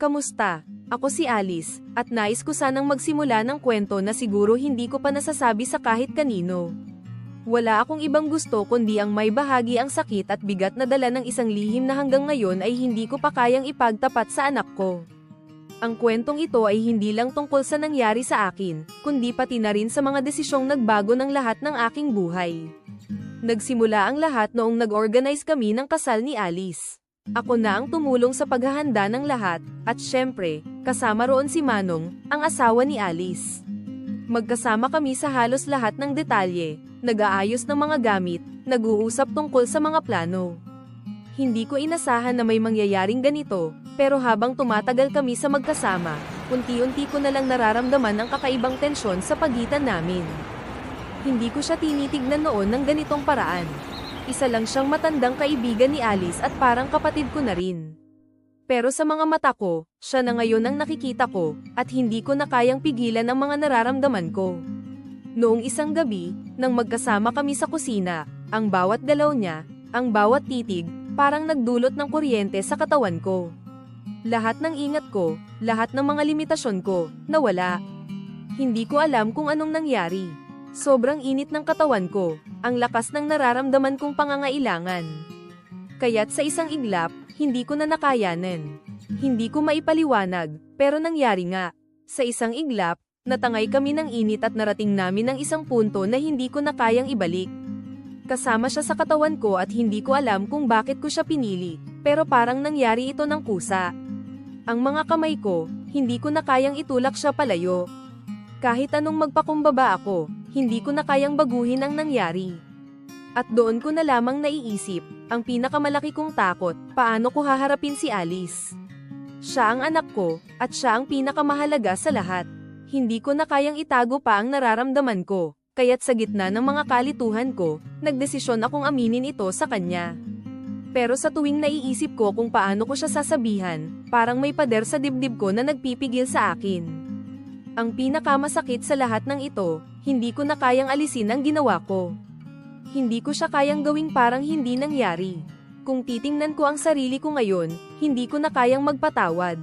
Kamusta? Ako si Alice, at nais ko sanang magsimula ng kwento na siguro hindi ko pa nasasabi sa kahit kanino. Wala akong ibang gusto kundi ang may bahagi ang sakit at bigat na dala ng isang lihim na hanggang ngayon ay hindi ko pa kayang ipagtapat sa anak ko. Ang kwentong ito ay hindi lang tungkol sa nangyari sa akin, kundi pati na rin sa mga desisyong nagbago ng lahat ng aking buhay. Nagsimula ang lahat noong nag-organize kami ng kasal ni Alice. Ako na ang tumulong sa paghahanda ng lahat, at syempre, kasama roon si Manong, ang asawa ni Alice. Magkasama kami sa halos lahat ng detalye, nag-aayos ng mga gamit, nag-uusap tungkol sa mga plano. Hindi ko inasahan na may mangyayaring ganito, pero habang tumatagal kami sa magkasama, unti-unti ko na lang nararamdaman ang kakaibang tensyon sa pagitan namin. Hindi ko siya tinitignan noon ng ganitong paraan. Isa lang siyang matandang kaibigan ni Alice at parang kapatid ko na rin. Pero sa mga mata ko, siya na ngayon ang nakikita ko, at hindi ko na kayang pigilan ang mga nararamdaman ko. Noong isang gabi, nang magkasama kami sa kusina, ang bawat galaw niya, ang bawat titig, parang nagdulot ng kuryente sa katawan ko. Lahat ng ingat ko, lahat ng mga limitasyon ko, nawala. Hindi ko alam kung anong nangyari. Sobrang init ng katawan ko, ang lakas ng nararamdaman kong pangangailangan. Kaya't sa isang iglap, hindi ko na nakayanan. Hindi ko maipaliwanag, pero nangyari nga. Sa isang iglap, natangay kami ng init at narating namin ang isang punto na hindi ko na kayang ibalik. Kasama siya sa katawan ko at hindi ko alam kung bakit ko siya pinili, pero parang nangyari ito ng kusa. Ang mga kamay ko, hindi ko na kayang itulak siya palayo. Kahit anong magpakumbaba ako, hindi ko na kayang baguhin ang nangyari. At doon ko na lamang naiisip, ang pinakamalaki kong takot, paano ko haharapin si Alice. Siya ang anak ko, at siya ang pinakamahalaga sa lahat. Hindi ko na kayang itago pa ang nararamdaman ko, kaya't sa gitna ng mga kalituhan ko, nagdesisyon akong aminin ito sa kanya. Pero sa tuwing naiisip ko kung paano ko siya sasabihan, parang may pader sa dibdib ko na nagpipigil sa akin. Ang pinakamasakit sa lahat ng ito, hindi ko na kayang alisin ang ginawa ko. Hindi ko siya kayang gawing parang hindi nangyari. Kung titingnan ko ang sarili ko ngayon, hindi ko na kayang magpatawad.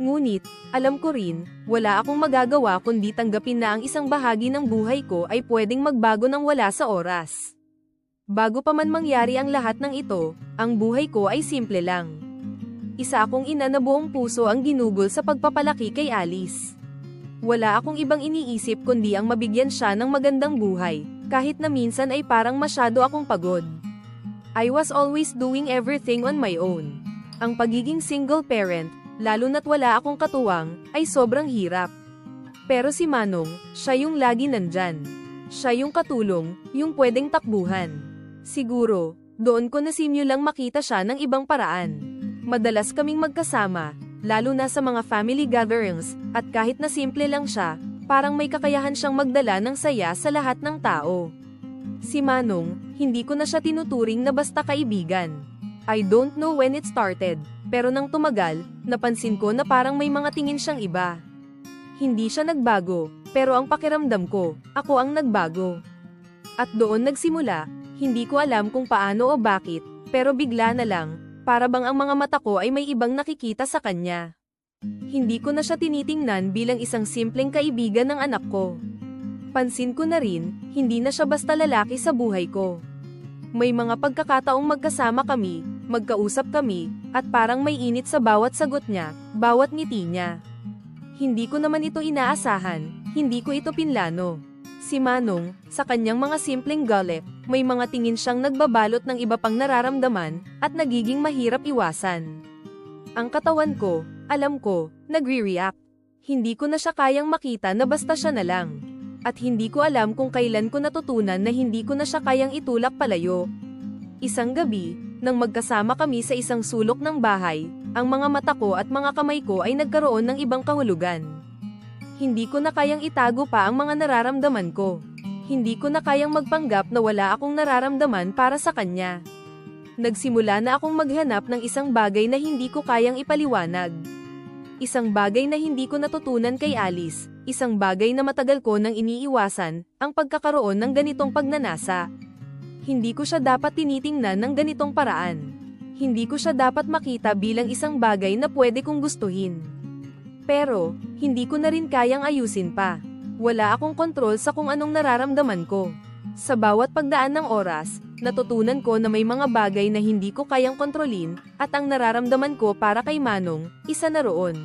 Ngunit, alam ko rin, wala akong magagawa kundi tanggapin na ang isang bahagi ng buhay ko ay pwedeng magbago ng wala sa oras. Bago pa man mangyari ang lahat ng ito, ang buhay ko ay simple lang. Isa akong ina na buong puso ang ginugol sa pagpapalaki kay Alice. Wala akong ibang iniisip kundi ang mabigyan siya ng magandang buhay, kahit na minsan ay parang masyado akong pagod. I was always doing everything on my own. Ang pagiging single parent, lalo na't wala akong katuwang, ay sobrang hirap. Pero si Manong, siya yung lagi nandyan. Siya yung katulong, yung pwedeng takbuhan. Siguro, doon ko nasimulang makita siya ng ibang paraan. Madalas kaming magkasama, lalo na sa mga family gatherings, at kahit na simple lang siya, parang may kakayahan siyang magdala ng saya sa lahat ng tao. Si Manong, hindi ko na siya tinuturing na basta kaibigan. I don't know when it started, pero nang tumagal, napansin ko na parang may mga tingin siyang iba. Hindi siya nagbago, pero ang pakiramdam ko, ako ang nagbago. At doon nagsimula, hindi ko alam kung paano o bakit, pero bigla na lang, para bang ang mga mata ko ay may ibang nakikita sa kanya. Hindi ko na siya tinitingnan bilang isang simpleng kaibigan ng anak ko. Pansin ko na rin, hindi na siya basta lalaki sa buhay ko. May mga pagkakataong magkasama kami, magkausap kami, at parang may init sa bawat sagot niya, bawat ngiti niya. Hindi ko naman ito inaasahan, hindi ko ito pinlano. Si Manong, sa kanyang mga simpleng galit, may mga tingin siyang nagbabalot ng iba pang nararamdaman, at nagiging mahirap iwasan. Ang katawan ko, alam ko, nagre-react. Hindi ko na siya kayang makita na basta siya na lang. At hindi ko alam kung kailan ko natutunan na hindi ko na siya kayang itulak palayo. Isang gabi, nang magkasama kami sa isang sulok ng bahay, ang mga mata ko at mga kamay ko ay nagkaroon ng ibang kahulugan. Hindi ko na kayang itago pa ang mga nararamdaman ko. Hindi ko na kayang magpanggap na wala akong nararamdaman para sa kanya. Nagsimula na akong maghanap ng isang bagay na hindi ko kayang ipaliwanag. Isang bagay na hindi ko natutunan kay Alice, isang bagay na matagal ko nang iniiwasan, ang pagkakaroon ng ganitong pagnanasa. Hindi ko siya dapat tinitingnan ng ganitong paraan. Hindi ko siya dapat makita bilang isang bagay na pwede kong gustuhin. Pero, hindi ko na rin kayang ayusin pa. Wala akong kontrol sa kung anong nararamdaman ko. Sa bawat pagdaan ng oras, natutunan ko na may mga bagay na hindi ko kayang kontrolin, at ang nararamdaman ko para kay Manong, isa na roon.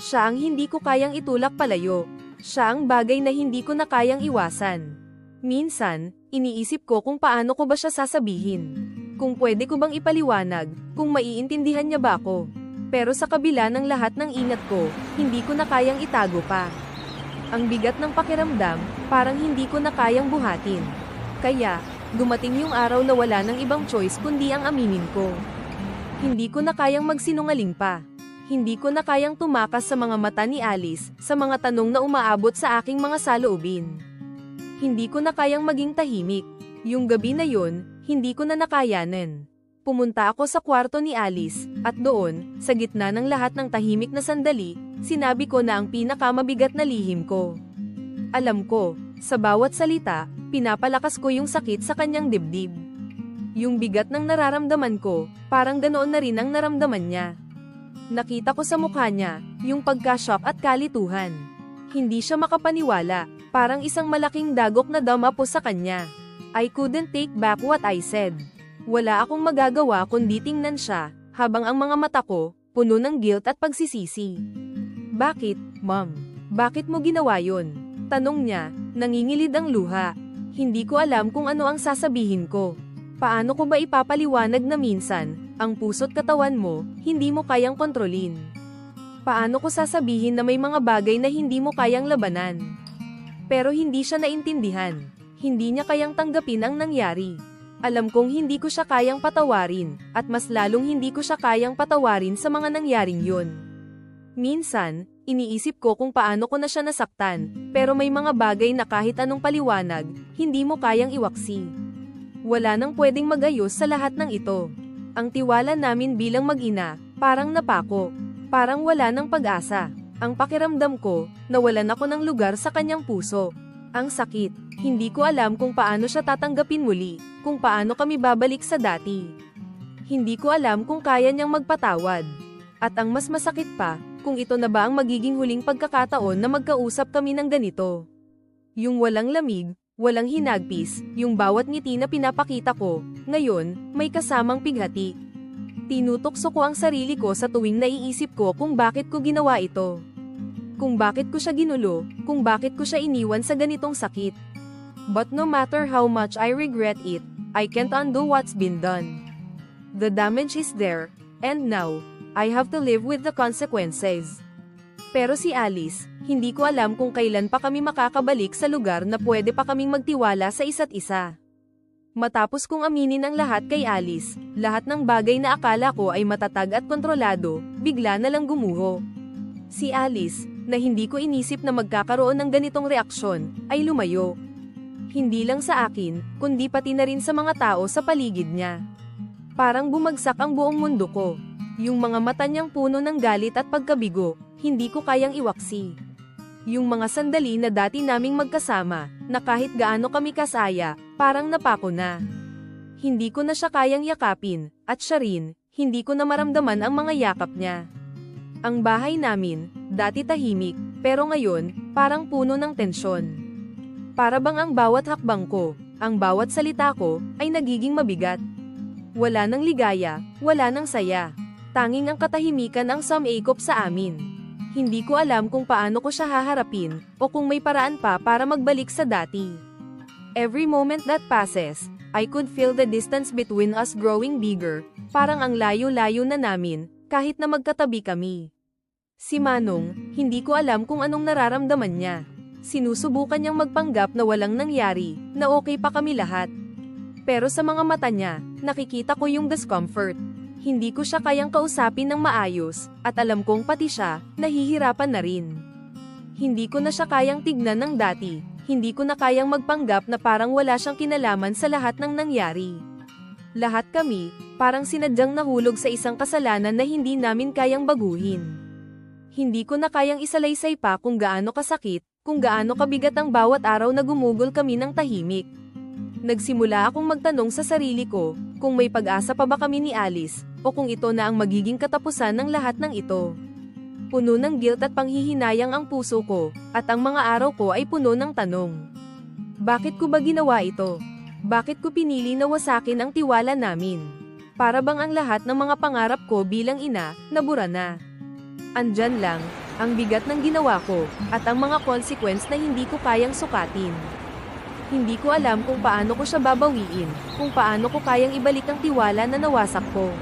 Siya ang hindi ko kayang itulak palayo. Siya ang bagay na hindi ko na kayang iwasan. Minsan, iniisip ko kung paano ko ba siya sasabihin. Kung pwede ko bang ipaliwanag, kung maiintindihan niya ba ako. Pero sa kabila ng lahat ng ingat ko, hindi ko na kayang itago pa. Ang bigat ng pakiramdam, parang hindi ko na kayang buhatin. Kaya, dumating yung araw na wala ng ibang choice kundi ang aminin ko. Hindi ko na kayang magsinungaling pa. Hindi ko na kayang tumakas sa mga mata ni Alice, sa mga tanong na umaabot sa aking mga saloobin. Hindi ko na kayang maging tahimik. Yung gabi na yon, hindi ko na nakayanan. Pumunta ako sa kwarto ni Alice, at doon, sa gitna ng lahat ng tahimik na sandali, sinabi ko na ang pinakamabigat na lihim ko. Alam ko, sa bawat salita, pinapalakas ko yung sakit sa kanyang dibdib. Yung bigat ng nararamdaman ko, parang ganoon na rin ang naramdaman niya. Nakita ko sa mukha niya, yung pagka-shock at kalituhan. Hindi siya makapaniwala, parang isang malaking dagok na dumapo sa kanya. I couldn't take back what I said. Wala akong magagawa kundi tingnan siya, habang ang mga mata ko, puno ng guilt at pagsisisi. Bakit, ma'am? Bakit mo ginawa yon? Tanong niya, nangingilid ang luha. Hindi ko alam kung ano ang sasabihin ko. Paano ko ba ipapaliwanag na minsan, ang puso't katawan mo, hindi mo kayang kontrolin? Paano ko sasabihin na may mga bagay na hindi mo kayang labanan? Pero hindi siya naintindihan. Hindi niya kayang tanggapin ang nangyari. Alam kong hindi ko siya kayang patawarin, at mas lalong hindi ko siya kayang patawarin sa mga nangyaring yun. Minsan, iniisip ko kung paano ko na siya nasaktan, pero may mga bagay na kahit anong paliwanag, hindi mo kayang iwaksi. Wala nang pwedeng magayos sa lahat ng ito. Ang tiwala namin bilang mag-ina, parang napako. Parang wala ng pag-asa. Ang pakiramdam ko, nawalan ako ng lugar sa kanyang puso. Ang sakit, hindi ko alam kung paano siya tatanggapin muli, kung paano kami babalik sa dati. Hindi ko alam kung kaya niyang magpatawad. At ang mas masakit pa, kung ito na ba ang magiging huling pagkakataon na magkausap kami ng ganito. Yung walang lamig, walang hinagpis, yung bawat ngiti na pinapakita ko, ngayon, may kasamang pighati. Tinutokso ko ang sarili ko sa tuwing naiisip ko kung bakit ko ginawa ito. Kung bakit ko siya ginulo, kung bakit ko siya iniwan sa ganitong sakit. But no matter how much I regret it, I can't undo what's been done. The damage is there, and now, I have to live with the consequences. Pero si Alice, hindi ko alam kung kailan pa kami makakabalik sa lugar na pwede pa kaming magtiwala sa isa't isa. Matapos kong aminin ang lahat kay Alice, lahat ng bagay na akala ko ay matatag at kontrolado, bigla na lang gumuho. Si Alice, na hindi ko inisip na magkakaroon ng ganitong reaksyon, ay lumayo. Hindi lang sa akin, kundi pati na rin sa mga tao sa paligid niya. Parang bumagsak ang buong mundo ko. Yung mga mata niyang puno ng galit at pagkabigo, hindi ko kayang iwaksi. Yung mga sandali na dati naming magkasama, na kahit gaano kami kasaya, parang napako na. Hindi ko na siya kayang yakapin, at siya rin, hindi ko na maramdaman ang mga yakap niya. Ang bahay namin, dati tahimik, pero ngayon, parang puno ng tensyon. Para bang ang bawat hakbang ko, ang bawat salita ko, ay nagiging mabigat. Wala nang ligaya, wala nang saya. Tanging ang katahimikan ang sumakop sa amin. Hindi ko alam kung paano ko siya haharapin, o kung may paraan pa para magbalik sa dati. Every moment that passes, I could feel the distance between us growing bigger, parang ang layo-layo na namin, kahit na magkatabi kami. Si Manong, hindi ko alam kung anong nararamdaman niya. Sinusubukan niyang magpanggap na walang nangyari, na okay pa kami lahat. Pero sa mga mata niya, nakikita ko yung discomfort. Hindi ko siya kayang kausapin ng maayos, at alam kong pati siya, nahihirapan na rin. Hindi ko na siya kayang tignan ng dati, hindi ko na kayang magpanggap na parang wala siyang kinalaman sa lahat ng nangyari. Lahat kami, parang sinadyang nahulog sa isang kasalanan na hindi namin kayang baguhin. Hindi ko na kayang isalaysay pa kung gaano kasakit, kung gaano kabigat ang bawat araw na gumugol kami ng tahimik. Nagsimula akong magtanong sa sarili ko, kung may pag-asa pa ba kami ni Alice, o kung ito na ang magiging katapusan ng lahat ng ito. Puno ng guilt at panghihinayang ang puso ko, at ang mga araw ko ay puno ng tanong. Bakit ko ba ginawa ito? Bakit ko pinili na wasakin ang tiwala namin? Para bang ang lahat ng mga pangarap ko bilang ina, nabura na. Andyan lang, ang bigat ng ginawa ko, at ang mga consequence na hindi ko kayang sukatin. Hindi ko alam kung paano ko siya babawiin, kung paano ko kayang ibalik ang tiwala na nawasak ko.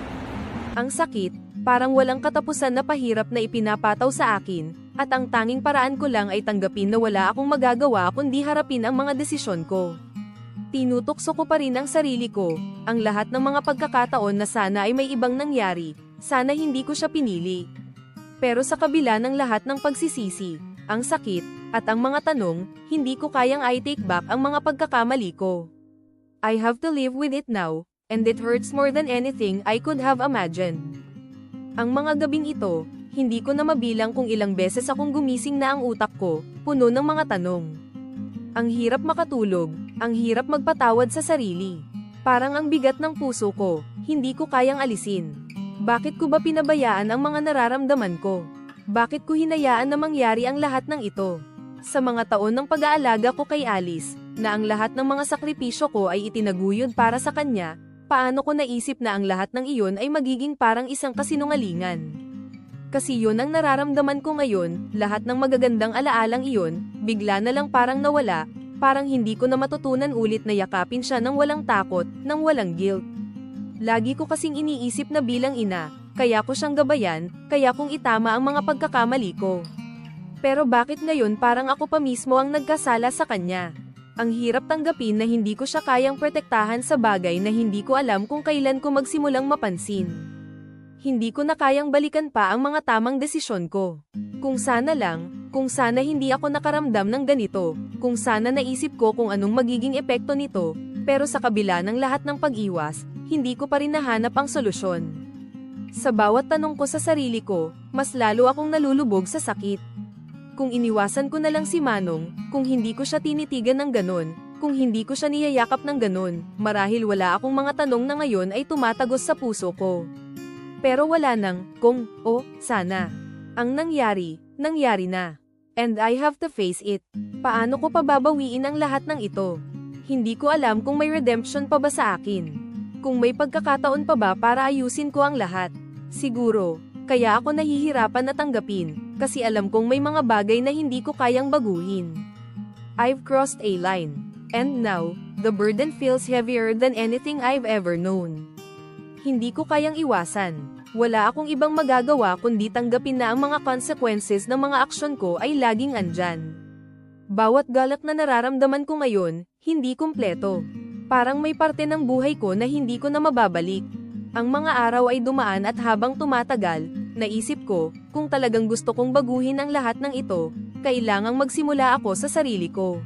Ang sakit, parang walang katapusan na pahirap na ipinapataw sa akin, at ang tanging paraan ko lang ay tanggapin na wala akong magagawa kundi harapin ang mga desisyon ko. Tinutokso ko pa rin ang sarili ko, ang lahat ng mga pagkakataon na sana ay may ibang nangyari, sana hindi ko siya pinili. Pero sa kabila ng lahat ng pagsisisi, ang sakit, at ang mga tanong, hindi ko kayang i-take back ang mga pagkakamali ko. I have to live with it now, and it hurts more than anything I could have imagined. Ang mga gabing ito, hindi ko na mabilang kung ilang beses akong gumising na ang utak ko, puno ng mga tanong. Ang hirap makatulog, ang hirap magpatawad sa sarili. Parang ang bigat ng puso ko, hindi ko kayang alisin. Bakit ko ba pinabayaan ang mga nararamdaman ko? Bakit ko hinayaan na mangyari ang lahat ng ito? Sa mga taon ng pag-aalaga ko kay Alice, na ang lahat ng mga sakripisyo ko ay itinaguyod para sa kanya, paano ko naisip na ang lahat ng iyon ay magiging parang isang kasinungalingan? Kasi yun ang nararamdaman ko ngayon, lahat ng magagandang alaalang iyon, bigla na lang parang nawala, parang hindi ko na matutunan ulit na yakapin siya ng walang takot, ng walang guilt. Lagi ko kasing iniisip na bilang ina, kaya ko siyang gabayan, kaya kong itama ang mga pagkakamali ko. Pero bakit ngayon parang ako pa mismo ang nagkasala sa kanya? Ang hirap tanggapin na hindi ko siya kayang protektahan sa bagay na hindi ko alam kung kailan ko magsimulang mapansin. Hindi ko na kayang balikan pa ang mga tamang desisyon ko. Kung sana lang, kung sana hindi ako nakaramdam ng ganito, kung sana naisip ko kung anong magiging epekto nito, pero sa kabila ng lahat ng pag-iwas, hindi ko pa rin nahanap ang solusyon. Sa bawat tanong ko sa sarili ko, mas lalo akong nalulubog sa sakit. Kung iniwasan ko na lang si Manong, kung hindi ko siya tinitigan ng ganon, kung hindi ko siya niyayakap ng ganon, marahil wala akong mga tanong na ngayon ay tumatagos sa puso ko. Pero wala nang, kung, o, sana. Ang nangyari, nangyari na. And I have to face it. Paano ko pababawiin ang lahat ng ito? Hindi ko alam kung may redemption pa ba sa akin. Kung may pagkakataon pa ba para ayusin ko ang lahat. Siguro, kaya ako nahihirapan na tanggapin, kasi alam kong may mga bagay na hindi ko kayang baguhin. I've crossed a line. And now, the burden feels heavier than anything I've ever known. Hindi ko kayang iwasan. Wala akong ibang magagawa kundi tanggapin na ang mga consequences ng mga aksyon ko ay laging andyan. Bawat galak na nararamdaman ko ngayon, hindi kumpleto. Parang may parte ng buhay ko na hindi ko na mababalik. Ang mga araw ay dumaan at habang tumatagal, naisip ko, kung talagang gusto kong baguhin ang lahat ng ito, kailangang magsimula ako sa sarili ko.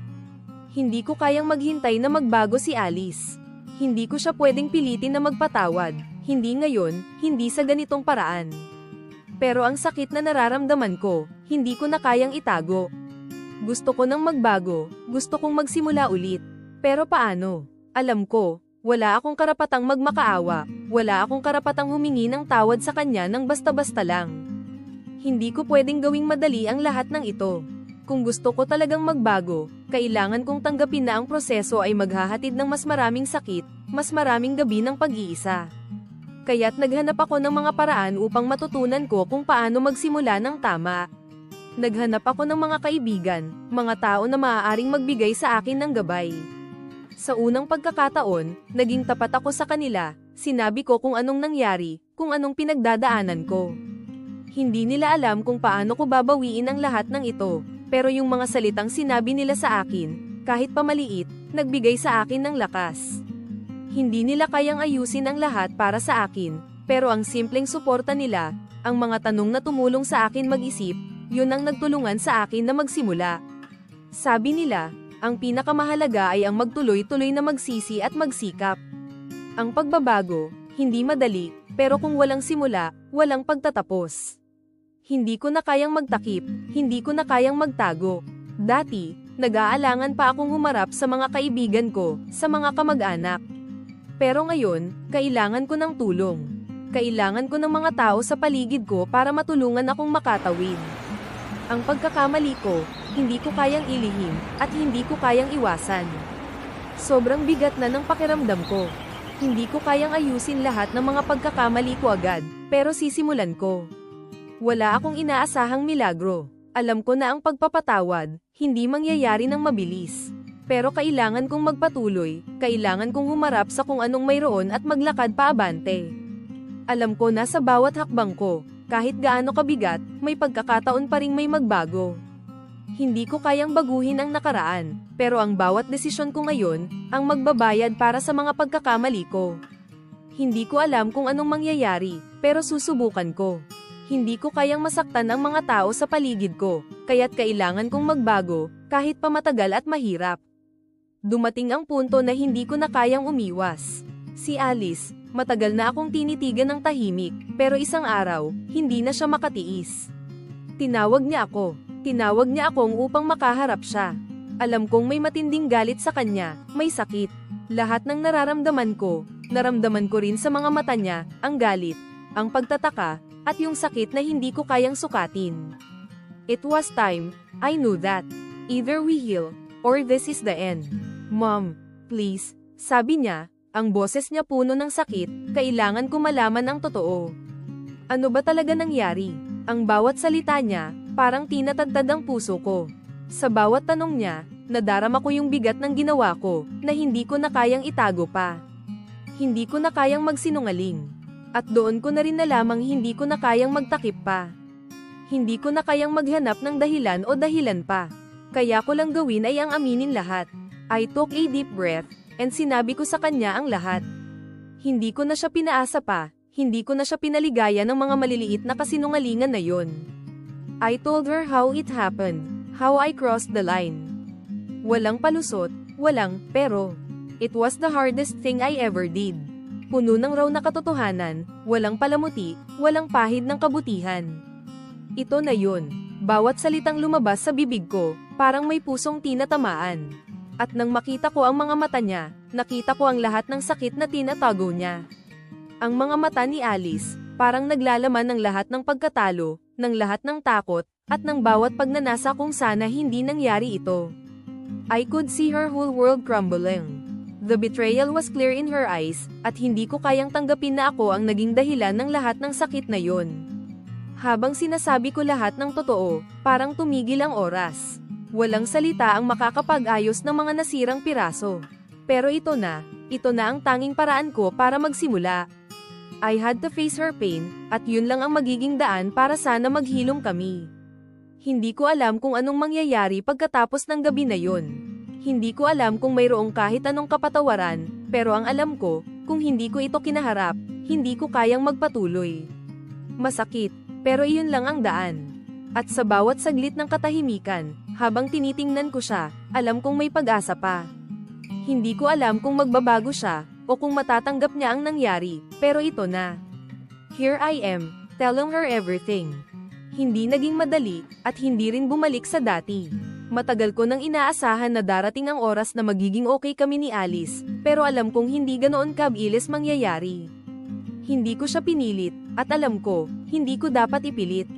Hindi ko kayang maghintay na magbago si Alice. Hindi ko siya pwedeng pilitin na magpatawad, hindi ngayon, hindi sa ganitong paraan. Pero ang sakit na nararamdaman ko, hindi ko na kayang itago. Gusto ko nang magbago, gusto kong magsimula ulit. Pero paano? Alam ko, wala akong karapatang magmakaawa, wala akong karapatang humingi ng tawad sa kanya ng basta-basta lang. Hindi ko pwedeng gawing madali ang lahat ng ito. Kung gusto ko talagang magbago, kailangan kong tanggapin na ang proseso ay maghahatid ng mas maraming sakit, mas maraming gabi ng pag-iisa. Kaya't naghanap ako ng mga paraan upang matutunan ko kung paano magsimula ng tama. Naghanap ako ng mga kaibigan, mga tao na maaaring magbigay sa akin ng gabay. Sa unang pagkakataon, naging tapat ako sa kanila, sinabi ko kung anong nangyari, kung anong pinagdadaanan ko. Hindi nila alam kung paano ko babawiin ang lahat ng ito, pero yung mga salitang sinabi nila sa akin, kahit pamaliit, nagbigay sa akin ng lakas. Hindi nila kayang ayusin ang lahat para sa akin, pero ang simpleng suporta nila, ang mga tanong na tumulong sa akin mag-isip, yun ang nagtulungan sa akin na magsimula. Sabi nila, ang pinakamahalaga ay ang magtuloy-tuloy na magsisi at magsikap. Ang pagbabago, hindi madali, pero kung walang simula, walang pagtatapos. Hindi ko na kayang magtakip, hindi ko na kayang magtago. Dati, nag-aalangan pa akong humarap sa mga kaibigan ko, sa mga kamag-anak. Pero ngayon, kailangan ko ng tulong. Kailangan ko ng mga tao sa paligid ko para matulungan akong makatawid. Ang pagkakamali ko, hindi ko kayang ilihim, at hindi ko kayang iwasan. Sobrang bigat na ng pakiramdam ko. Hindi ko kayang ayusin lahat ng mga pagkakamali ko agad, pero sisimulan ko. Wala akong inaasahang milagro. Alam ko na ang pagpapatawad, hindi mangyayari ng mabilis. Pero kailangan kong magpatuloy, kailangan kong humarap sa kung anong mayroon at maglakad paabante. Alam ko na sa bawat hakbang ko, kahit gaano kabigat, may pagkakataon pa ring may magbago. Hindi ko kayang baguhin ang nakaraan, pero ang bawat desisyon ko ngayon, ang magbabayad para sa mga pagkakamali ko. Hindi ko alam kung anong mangyayari, pero susubukan ko. Hindi ko kayang masaktan ang mga tao sa paligid ko, kaya't kailangan kong magbago, kahit pa matagal at mahirap. Dumating ang punto na hindi ko na kayang umiwas. Si Alice, matagal na akong tinitigan ng tahimik, pero isang araw, hindi na siya makatiis. Tinawag niya ako. Tinawag niya akong upang makaharap siya. Alam kong may matinding galit sa kanya, may sakit. Lahat ng nararamdaman ko, naramdaman ko rin sa mga mata niya, ang galit, ang pagtataka, at yung sakit na hindi ko kayang sukatin. It was time, I knew that. Either we heal, or this is the end. Mom, please, sabi niya, ang boses niya puno ng sakit, kailangan ko malaman ang totoo. Ano ba talaga nangyari? Ang bawat salita niya, parang tinatagtad ang puso ko. Sa bawat tanong niya, nadarama ko yung bigat ng ginawa ko, na hindi ko na kayang itago pa. Hindi ko na kayang magsinungaling. At doon ko na rin nalamang hindi ko na kayang magtakip pa. Hindi ko na kayang maghanap ng dahilan o dahilan pa. Kaya ko lang gawin ay ang aminin lahat. I took a deep breath, and sinabi ko sa kanya ang lahat. Hindi ko na siya pinaasa pa, hindi ko na siya pinaligaya ng mga maliliit na kasinungalingan na yon. I told her how it happened, how I crossed the line. Walang palusot, walang, pero. It was the hardest thing I ever did. Puno ng raw na katotohanan, walang palamuti, walang pahid ng kabutihan. Ito na yun. Bawat salitang lumabas sa bibig ko, parang may pusong tinatamaan. At nang makita ko ang mga mata niya, nakita ko ang lahat ng sakit na tinatago niya. Ang mga mata ni Alice, parang naglalaman ng lahat ng pagkatalo, ng lahat ng takot, at ng bawat pagnanasa kung sana hindi nangyari ito. I could see her whole world crumbling. The betrayal was clear in her eyes, at hindi ko kayang tanggapin na ako ang naging dahilan ng lahat ng sakit na yon. Habang sinasabi ko lahat ng totoo, parang tumigil ang oras. Walang salita ang makakapag-ayos ng mga nasirang piraso. Pero ito na, ito na ang tanging paraan ko para magsimula. I had to face her pain, at yun lang ang magiging daan para sana maghilom kami. Hindi ko alam kung anong mangyayari pagkatapos ng gabi na yun. Hindi ko alam kung mayroong kahit anong kapatawaran, pero ang alam ko, kung hindi ko ito kinaharap, hindi ko kayang magpatuloy. Masakit, pero iyon lang ang daan. At sa bawat saglit ng katahimikan, habang tinitingnan ko siya, alam kong may pag-asa pa. Hindi ko alam kung magbabago siya, o kung matatanggap niya ang nangyari, pero ito na. Here I am, telling her everything. Hindi naging madali, at hindi rin bumalik sa dati. Matagal ko nang inaasahan na darating ang oras na magiging okay kami ni Alice, pero alam kong hindi ganoon kabilis mangyayari. Hindi ko siya pinilit, at alam ko, hindi ko dapat ipilit.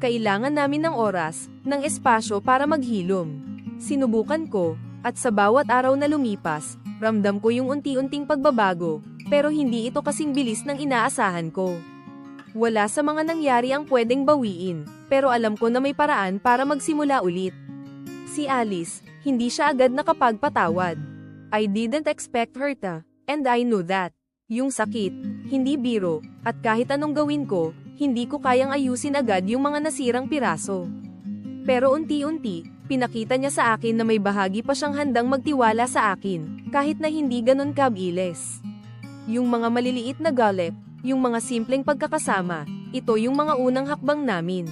Kailangan namin ng oras, ng espasyo para maghilom. Sinubukan ko, at sa bawat araw na lumipas, ramdam ko yung unti-unting pagbabago, pero hindi ito kasing bilis ng inaasahan ko. Wala sa mga nangyari ang pwedeng bawiin, pero alam ko na may paraan para magsimula ulit. Si Alice, hindi siya agad nakapagpatawad. I didn't expect her to, and I knew that. Yung sakit, hindi biro, at kahit anong gawin ko, hindi ko kayang ayusin agad yung mga nasirang piraso. Pero unti-unti, pinakita niya sa akin na may bahagi pa siyang handang magtiwala sa akin, kahit na hindi ganon kabilis. Yung mga maliliit na galit, yung mga simpleng pagkakasama, ito yung mga unang hakbang namin.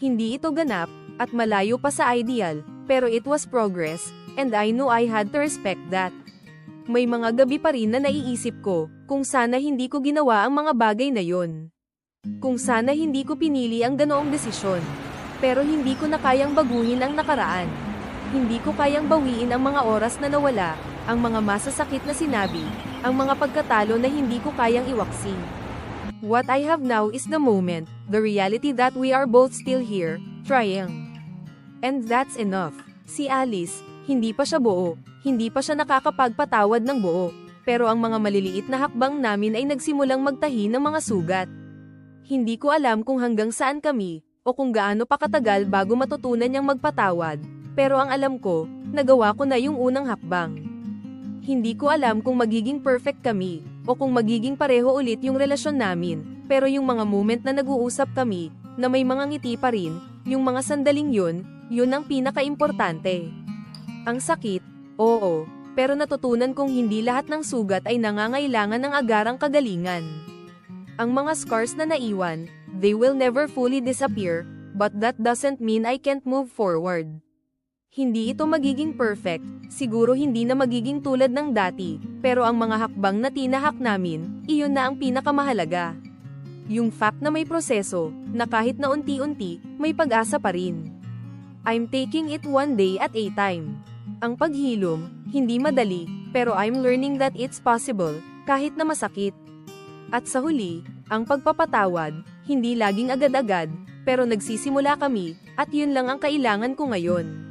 Hindi ito ganap, at malayo pa sa ideal, pero it was progress, and I knew I had to respect that. May mga gabi pa rin na naiisip ko, kung sana hindi ko ginawa ang mga bagay na yon. Kung sana hindi ko pinili ang ganoong desisyon. Pero hindi ko na kayang baguhin ang nakaraan. Hindi ko kayang bawiin ang mga oras na nawala, ang mga masasakit na sinabi, ang mga pagkatalo na hindi ko kayang iwaksi. What I have now is the moment, the reality that we are both still here, trying. And that's enough. Si Alice, hindi pa siya buo, hindi pa siya nakakapagpatawad ng buo, pero ang mga maliliit na hakbang namin ay nagsimulang magtahi ng mga sugat. Hindi ko alam kung hanggang saan kami, o kung gaano pa katagal bago matutunan niyang magpatawad, pero ang alam ko, nagawa ko na yung unang hakbang. Hindi ko alam kung magiging perfect kami, o kung magiging pareho ulit yung relasyon namin, pero yung mga moment na nag-uusap kami, na may mga ngiti pa rin, yung mga sandaling yun, yun ang pinaka-importante. Ang sakit, oo, pero natutunan kong hindi lahat ng sugat ay nangangailangan ng agarang kagalingan. Ang mga scars na naiwan, they will never fully disappear, but that doesn't mean I can't move forward. Hindi ito magiging perfect, siguro hindi na magiging tulad ng dati, pero ang mga hakbang na tinahak namin, iyon na ang pinakamahalaga. Yung fact na may proseso, na kahit na unti-unti, may pag-asa pa rin. I'm taking it one day at a time. Ang paghilom, hindi madali, pero I'm learning that it's possible, kahit na masakit. At sa huli, ang pagpapatawad, hindi laging agad-agad, pero nagsisimula kami, at yun lang ang kailangan ko ngayon.